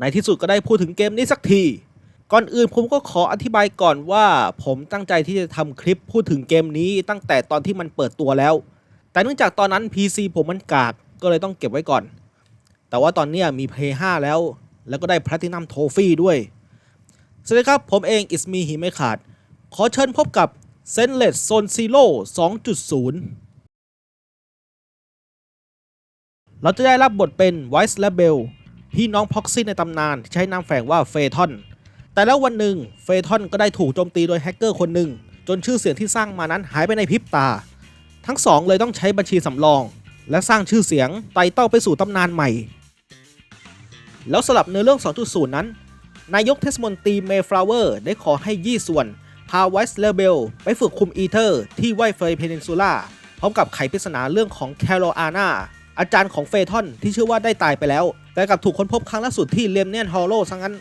ในที่สุดก็ได้พูดถึงเกมนี้สักที ก่อนอื่นผมก็ขออธิบายก่อนว่า ผมตั้งใจที่จะทำคลิปพูดถึงเกมนี้ตั้งแต่ตอนที่มันเปิดตัวแล้ว แต่เนื่องจากตอนนั้น PC ผมมันกากก็เลยต้องเก็บไว้ก่อน แต่ว่าตอนนี้มี Play 5 แล้ว แล้วก็ได้ Platinum Trophy ด้วย สวัสดีครับ ผมเองอิสมีหิไม่ขาด ขอเชิญพบกับ s e n l e s Zone Zero 2.0เราจะได้รับบทเป็น Vice Rebel พี่น้องพ็อกซี่ในตำนานที่ใช้นามแฝงว่าเฟทอน แต่แล้ววันหนึ่งเฟทอนก็ได้ถูกโจมตีโดยแฮกเกอร์คนหนึ่ง จนชื่อเสียงที่สร้างมานั้นหายไปในพริบตา ทั้งสองเลยต้องใช้บัญชีสำรอง และสร้างชื่อเสียงไต่เต้าไปสู่ตำนานใหม่ แล้วสลับเนื้อเรื่อง 2.0 นั้น นายกเทศมนตรีเมฟลาเวอร์ได้ขอให้ยี่ส่วนพาไวส์เลเบลไปฝึกคุมอีเทอร์ที่ไวเฟยเพนินซูล่าพร้อมกับไขปริศนาเรื่องของแคโรอาน่าอาจารย์ของเฟทอนที่เชื่อว่าได้ตายไปแล้ว แต่กลับถูกค้นพบครั้งล่าสุดที่เลมเนียนฮอลโลซะงั้น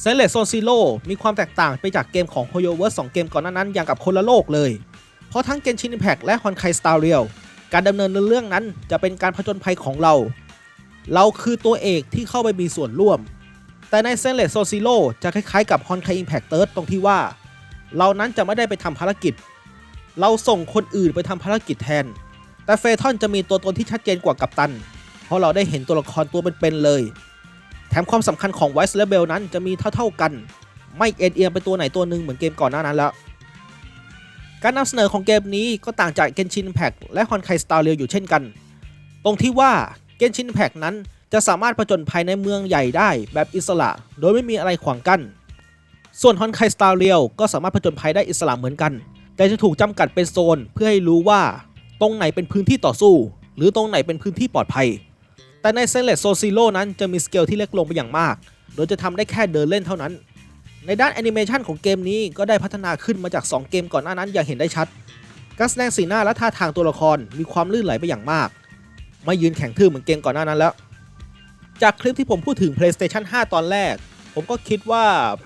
เซเลโซซิโลมีความแตกต่างไปจากเกมของ h o y o v e r s e 2เกมก่อนหน้านั้นอย่างกับคนละโลกเลย เพราะทั้งเกนชิน Impact และ Honkai Star Rail การดำเนินเรื่องนั้นจะเป็นการผจญภัยของเรา เราคือตัวเอกที่เข้าไปมีส่วนร่วม แต่ในเซเลสโซซิโลจะคล้ายๆกับ Honkai Impact Third ตรงที่ว่า เรานั้นจะไม่ได้ไปทำภารกิจ เราส่งคนอื่นไปทำภารกิจแทน แต่เฟทอนจะมีตัวตนที่ชัดเจนกว่ากัปตัน เพราะเราได้เห็นตัวละครตัวเป็นๆเลย แถมความสำคัญของไวส์เละเบลนั้นจะมีเท่าๆกัน ไม่เอ็นเอียงไปตัวไหนตัวหนึ่งเหมือนเกมก่อนหน้านั้นแล้ว การนำเสนอของเกมนี้ก็ต่างจาก Genshin Impact และ Honkai Star Rail อยู่เช่นกัน ตรงที่ว่า Genshin Impact นั้นจะสามารถผจญภัยในเมืองใหญ่ได้แบบอิสระ โดยไม่มีอะไรขวางกัน้น ส่วน Honkai Star Rail ก็สามารถผจญภัยได้อิสระเหมือนกัน แต่จะถูกจำกัดเป็นโซนเพื่อให้รู้ว่า ตรงไหนเป็นพื้นที่ต่อสู้ หรือตรงไหนเป็นพื้นที่ปลอดภัย แต่ใน s e n l e s Zone Zero นั้นจะมีสเกลที่เล็กลงไปอย่างมาก โดยจะทำได้แค่เดินเล่นเท่านั้น ในด้านแอนิเมชันของเกมนี้ก็ได้พัฒนาขึ้นมาจาก 2 เกมก่อนหน้านั้นอย่างเห็นได้ชัดการแสดงสีหน้าและท่าทางตัวละครมีความลื่นไหลไปอย่างมาก ไม่ยืนแข็งทื่อเหมือนเกมก่อนหน้านั้นแล้ว จากคลิปที่ผมพูดถึง PlayStation 5 ตอนแรก ผมก็คิดว่า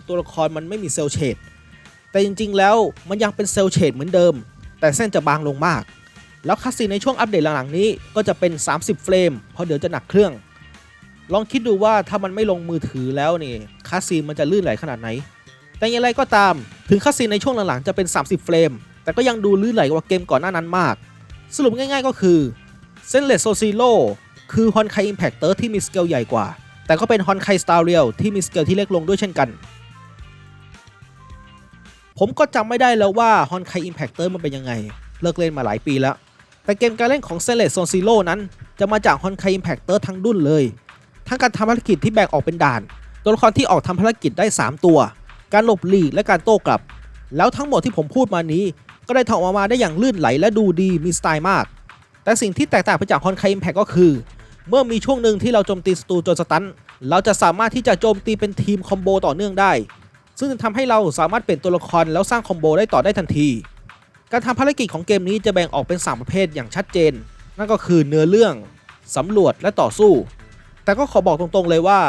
ตัวละครมันไม่มีเซลเชดแต่จริงๆแล้วมันยังเป็นเซลเชดเหมือนเดิม แต่เส้นจะบางลงมาก แล้วคัสซีนในช่วงอัปเดตหลังๆนี้ก็จะเป็น 30 เฟรม เพราะเดี๋ยวจะหนักเครื่อง ลองคิดดูว่าถ้ามันไม่ลงมือถือแล้วนี่คัสซีนมันจะลื่นไหลขนาดไหน แต่อย่างไรก็ตามถึงคัสซีนในช่วงหลังๆจะเป็น 30 เฟรม แต่ก็ยังดูลื่นไหลกว่าเกมก่อนหน้านั้นมาก สรุปง่ายๆก็คือเซนเลสโซซิโลคือ Honkai Impact ที่มีสเกลใหญ่กว่า แต่ก็เป็น Honkai Star Rail ที่มีสเกลที่เล็กลงด้วยเช่นกัน ผมก็จำไม่ได้แล้วว่า Honkai Impact มันเป็นยังไง เลิกเล่นมาหลายปีแล้ว แต่เกมการเล่นของ s e n l e s Zone Zero นั้น จะมาจาก Honkai Impact ทั้งดุนเลย ทั้งการทำภารกิจที่แบ่งออกเป็นด่าน ตัวละครที่ออกทำภารกิจได้ 3 ตัว การหลบหลีกและการโต้กลับ แล้วทั้งหมดที่ผมพูดมานี้ ก็ได้ทำออกมาได้อย่างลื่นไหลและดูดีมีสไตล์มาก แต่สิ่งที่แตกต่างไปจาก Honkai Impact ก็คือ เมื่อมีช่วงหนึ่งที่เราโจมตีศัตรูจนสตันเราจะสามารถที่จะโจมตีเป็นทีมคอมโบต่อเนื่องได้ ซึ่งจะทำให้เราสามารถเปลี่ยนตัวละครแล้วสร้างคอมโบได้ต่อได้ทันที การทำภารกิจของเกมนี้จะแบ่งออกเป็น 3 ประเภทอย่างชัดเจน นั่นก็คือเนื้อเรื่อง สำรวจและต่อสู้ แต่ก็ขอบอกตรงๆเลยว่า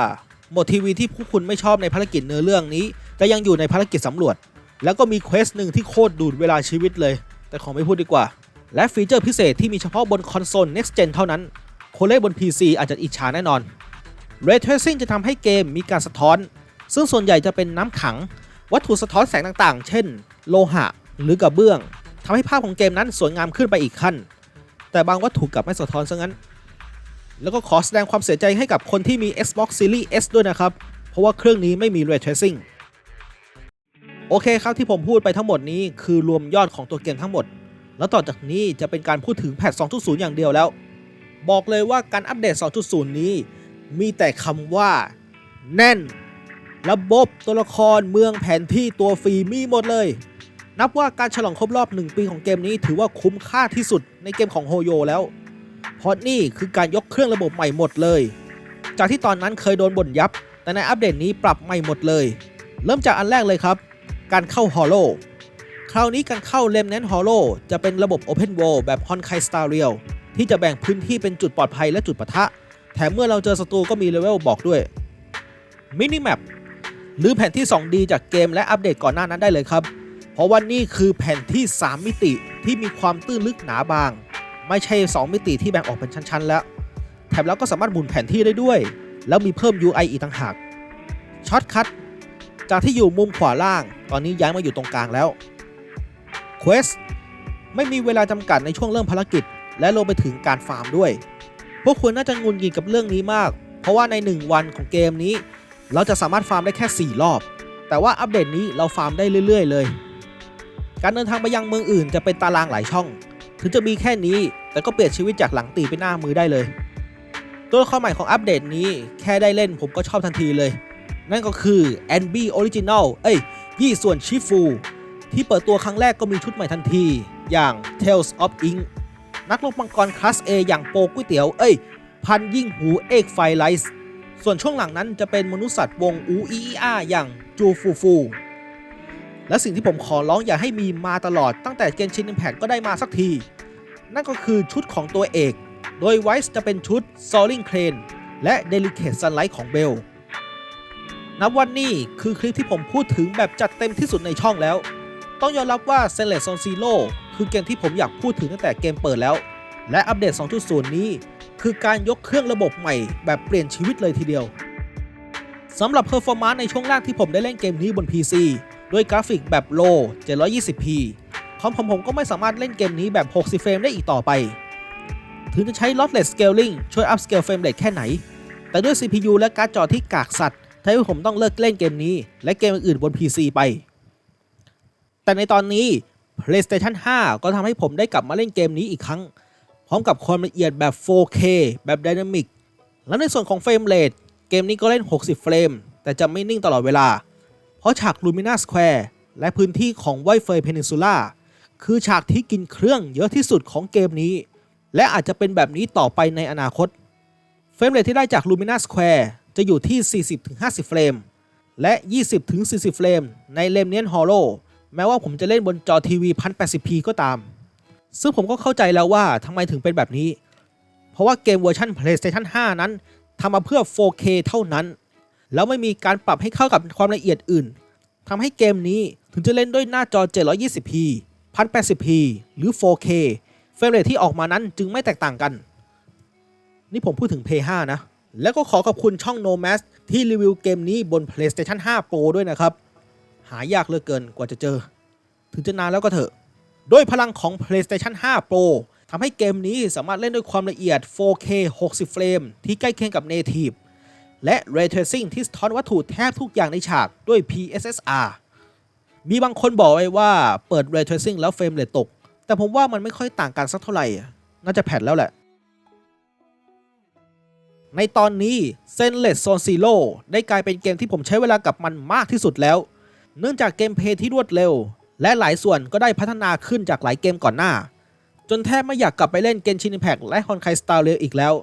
โหมดทีวีที่ผู้คุณไม่ชอบในภารกิจเนื้อเรื่องนี้ จะยังอยู่ในภารกิจสำรวจ แล้วก็มีเควสหนึ่งที่โคตรดูดเวลาชีวิตเลย แต่ขอไม่พูดดีกว่า และฟีเจอร์พิเศษที่มีเฉพาะบนคอนโซล next gen เท่านั้น คนเล่นบน PC อาจจะอิจฉาแน่นอน Ray Tracing จะทำให้เกมมีการสะท้อน ซึ่งส่วนใหญ่จะเป็นน้ำขัง วัตถุสะท้อนแสงต่างๆ เช่น โลหะ หรือกระเบื้อง ทำให้ภาพของเกมนั้นสวยงามขึ้นไปอีกขั้น แต่บางวัตถุกลับไม่สะท้อนซะงั้น แล้วก็ขอแสดงความเสียใจให้กับคนที่มี Xbox Series S ด้วยนะครับ เพราะว่าเครื่องนี้ไม่มี Ray Tracing โอเคครับที่ผมพูดไปทั้งหมดนี้คือรวมยอดของตัวเกมทั้งหมด แล้วต่อจากนี้จะเป็นการพูดถึงแพท 2.0 อย่างเดียวแล้ว บอกเลยว่าการอัปเดต 2.0 นี้ มีแต่คำว่า แน่น ระบบตัวละครเมืองแผนที่ตัวฟรีมีหมดเลย นับว่าการฉลองครบรอบ 1 ปีของเกมนี้ถือว่าคุ้มค่าที่สุดในเกมของโฮโยแล้ว เพราะนี่คือการยกเครื่องระบบใหม่หมดเลย จากที่ตอนนั้นเคยโดนบ่นยับ แต่ในอัปเดตนี้ปรับใหม่หมดเลย เริ่มจากอันแรกเลยครับ การเข้าฮอลโลคราวนี้การเข้าเลมเนนฮอลโลจะเป็นระบบ Open World แบบ Honkai Star Rail ที่จะแบ่งพื้นที่เป็นจุดปลอดภัยและจุดปะทะ แถมเมื่อเราเจอศัตรูก็มีเลเวลบอกด้วยมินิแมปหรือแผนที่ 2D จากเกมและอัปเดตก่อนหน้านั้นได้เลยครับ เพราะว่านี่คือแผ่นที่ 3 มิติที่มีความตื้นลึกหนาบาง ไม่ใช่ 2 มิติที่แบ่งออกเป็นชั้นๆแล้ว แถมแล้วก็สามารถหมุนแผนที่ได้ด้วย แล้วมีเพิ่ม UI อีกต่างหากช็อตคัทจากที่อยู่มุมขวาล่าง ตอนนี้ย้ายมาอยู่ตรงกลางแล้ว Quest ไม่มีเวลาจำกัดในช่วงเริ่มภารกิจ และรวมไปถึงการฟาร์มด้วย พวกคุณน่าจะงุนงิดกับเรื่องนี้มาก เพราะว่าใน 1 วันของเกมนี้ เราจะสามารถฟาร์มได้แค่ 4 รอบ แต่ว่าอัปเดตนี้เราฟาร์มได้เรื่อย ๆ เลย การเดินทางไปยังเมืองอื่นจะเป็นตารางหลายช่อง ถึงจะมีแค่นี้ แต่ก็เปลี่ยนชีวิตจากหลังตีไปหน้ามือได้เลย ตัวละครใหม่ของอัปเดตนี้แค่ได้เล่นผมก็ชอบทันทีเลย นั่นก็คือ n b Original เอ้ย ยี่ส่วนชิฟู ที่เปิดตัวครั้งแรกก็มีชุดใหม่ทันที อย่าง Tales of Ink นักลงมังกรคลาส A อย่างโปก๋วยเตี๋ยว เอ้ย พันยิ่งหูเอกไฟไลท์ส่วนช่วงหลังนั้นจะเป็นมนุษย์สัตว์วงอูอีอีอาอย่างจูฟูฟู และสิ่งที่ผมขอร้องอย่าให้มีมาตลอดตั้งแต่เกนชินอิมแพก็ได้มาสักที นั่นก็คือชุดของตัวเอก โดยไวส์จะเป็นชุด Soaring Crane และ Delicate Sunlight ของเบลนับวันนี้คือคลิปที่ผมพูดถึงแบบจัดเต็มที่สุดในช่องแล้ว ต้องยอมรับว่า s e l e c t Zone Zero คือเกมที่ผมอยากพูดถึงตั้งแต่เกมเปิดแล้ว และอัปเดต 2.0 นี้ คือการยกเครื่องระบบใหม่แบบเปลี่ยนชีวิตเลยทีเดียวสำหรับ Performance ในช่วงแรกที่ผมได้เล่นเกมนี้บน PC ด้วยกราฟิกแบบ Low 720p คอมผมผมก็ไม่สามารถเล่นเกมนี้แบบ 60 เฟรมได้อีกต่อไป ถึงจะใช้ Lossless Scaling ช่วย upscale frame rate แค่ไหน แต่ด้วย CPU และการ์ดจอที่กากสัตว์ทำให้ผมต้องเลิกเล่นเกมนี้ และเกมอื่นบน PC ไป แต่ในตอนนี้ PlayStation 5 ก็ทำให้ผมได้กลับมาเล่นเกมนี้อีกครั้ง พร้อมกับความละเอียดแบบ 4K แบบ Dynamic และในส่วนของเฟรมเรทเกมนี้ก็เล่น 60 เฟรม แต่จะไม่นิ่งตลอดเวลา เพราะฉาก Lumina Square และพื้นที่ของไวเฟยเพนินซูล่าคือฉากที่กินเครื่องเยอะที่สุดของเกมนี้ และอาจจะเป็นแบบนี้ต่อไปในอนาคต เฟรมเรทที่ได้จาก Lumina Square จะอยู่ที่ 40-50 เฟรม และ 20-40 เฟรม ในเลมเนียนฮอลโลแม้ว่าผมจะเล่นบนจอทีวี 1080p ก็ตาม ซึ่งผมก็เข้าใจแล้วว่าทำไมถึงเป็นแบบนี้ เพราะว่าเกมเวอร์ชัน PlayStation 5 นั้นทำมาเพื่อ 4K เท่านั้น แล้วไม่มีการปรับให้เข้ากับความละเอียดอื่นทำให้เกมนี้ถึงจะเล่นด้วยหน้าจอ 720p 1080p หรือ 4K เฟรมเรทที่ออกมานั้นจึงไม่แตกต่างกัน นี่ผมพูดถึง p 5นะ แล้วก็ขอขอบคุณช่อง Nomads ที่รีวิวเกมนี้บน PlayStation 5 Pro ด้วยนะครับ หายากเหลือเกินกว่าจะเจอ ถึงจะนานแล้วก็เถอะ ด้วยพลังของ PlayStation 5 Pro ทำให้เกมนี้สามารถเล่นด้วยความละเอียด 4K 60 เฟรมที่ใกล้เคียงกับ Native และ Ray Tracing ที่สะท้อนวัตถุแทบทุกอย่างในฉากด้วย PSSR มีบางคนบอกไว้ว่าเปิด Ray Tracing แล้วเฟรมเรทตก แต่ผมว่ามันไม่ค่อยต่างกันสักเท่าไหร่ น่าจะแพทแล้วแหละ ในตอนนี้ s e n l e s s Zone Zero ได้กลายเป็นเกมที่ผมใช้เวลากับมันมากที่สุดแล้ว เนื่องจากเกมเพลย์ที่รวดเร็ว และหลายส่วนก็ได้พัฒนาขึ้นจากหลายเกมก่อนหน้า จนแทบไม่อยากกลับไปเล่นเกมชิน Impact และ Honkai Star Rail อีกแล้ว